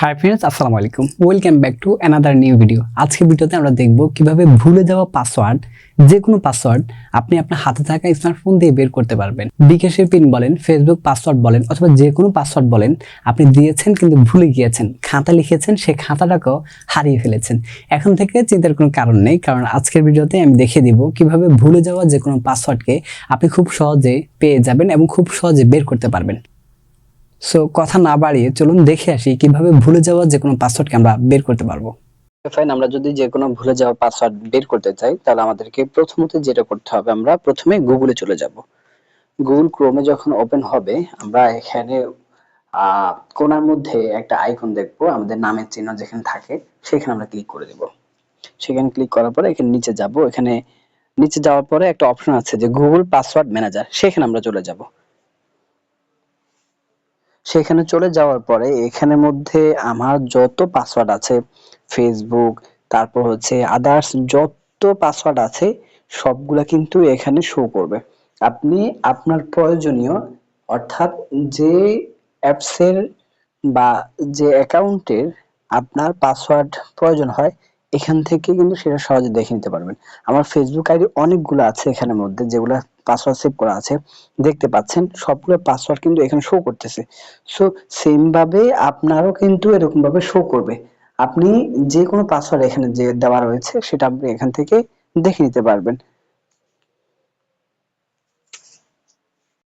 High friends আসসালামু আলাইকুম। Welcome back to another new video আজকে ভিডিওতে আমরা দেখব কীভাবে ভুলে যাওয়া পাসওয়ার্ড যে কোনো পাসওয়ার্ড আপনি আপনার হাতে থাকা স্মার্টফোন দিয়ে বের করতে পারবেন। বিকাশের পিন বলেন ফেসবুক পাসওয়ার্ড বলেন, অথবা যে কোনো পাসওয়ার্ড বলেন, আপনি দিয়েছেন কিন্তু ভুলে গিয়েছেন, খাতা লিখেছেন সেই খাতাটাকেও হারিয়ে ফেলেছেন। এখন থেকে চিন্তার কোনো কারণ নেই, কারণ আজকের ভিডিওতে আমি দেখিয়ে দিব কীভাবে ভুলে যাওয়া যে কোনো পাসওয়ার্ডকে আপনি খুব সহজে পেয়ে যাবেন এবং খুব সহজে বের করতে পারবেন। সো কথা না বাড়িয়ে চলুন দেখে আসি কীভাবে ভুলে যাওয়া যে কোনো পাসওয়ার্ডকে আমরা বের করতে পারব। ফাইন আমরা যদি যে কোনো ভুলে যাওয়া পাসওয়ার্ড বের করতে চাই, তাহলে আমাদেরকে প্রথমত যেটা করতে হবে, আমরা প্রথমে গুগলে চলে যাব। গুগল ক্রোমে যখন ওপেন হবে, আমরা এখানে কোণার মধ্যে একটা আইকন দেখব, আমাদের নামের চিহ্ন যেখানে থাকে, সেখানে আমরা ক্লিক করে দেব। সেখানে ক্লিক করার পরে এখানে নিচে যাব, এখানে নিচে যাওয়ার পরে একটা অপশন আছে যে গুগল পাসওয়ার্ড ম্যানেজার সেখানে আমরা চলে যাব। সেখানে চলে যাওয়ার পরে এখানের মধ্যে আমার যত পাসওয়ার্ড আছে ফেসবুক তারপর হচ্ছে আদার্স যত পাসওয়ার্ড আছে, সবগুলা কিন্তু এখানে শো করবে। আপনি আপনার প্রয়োজনীয়, অর্থাৎ যে অ্যাপসের বা যে অ্যাকাউন্টের আপনার পাসওয়ার্ড প্রয়োজন হয়, এখান থেকে কিন্তু সেটা সহজে দেখে নিতে পারবেন। আমার ফেসবুক আইডি অনেকগুলো আছে এখানের মধ্যে, যেগুলো পাসওয়ার্ড সেভ করা আছে, দেখতে পাচ্ছেন সবগুলো পাসওয়ার্ড কিন্তু এখানে শো করতেছে। সো সেম ভাবে আপনারও কিন্তু এরকম ভাবে শো করবে। আপনি যে কোনো পাসওয়ার্ড এখানে যে দেওয়া রয়েছে, সেটা আপনি এখান থেকে দেখে নিতে পারবেন।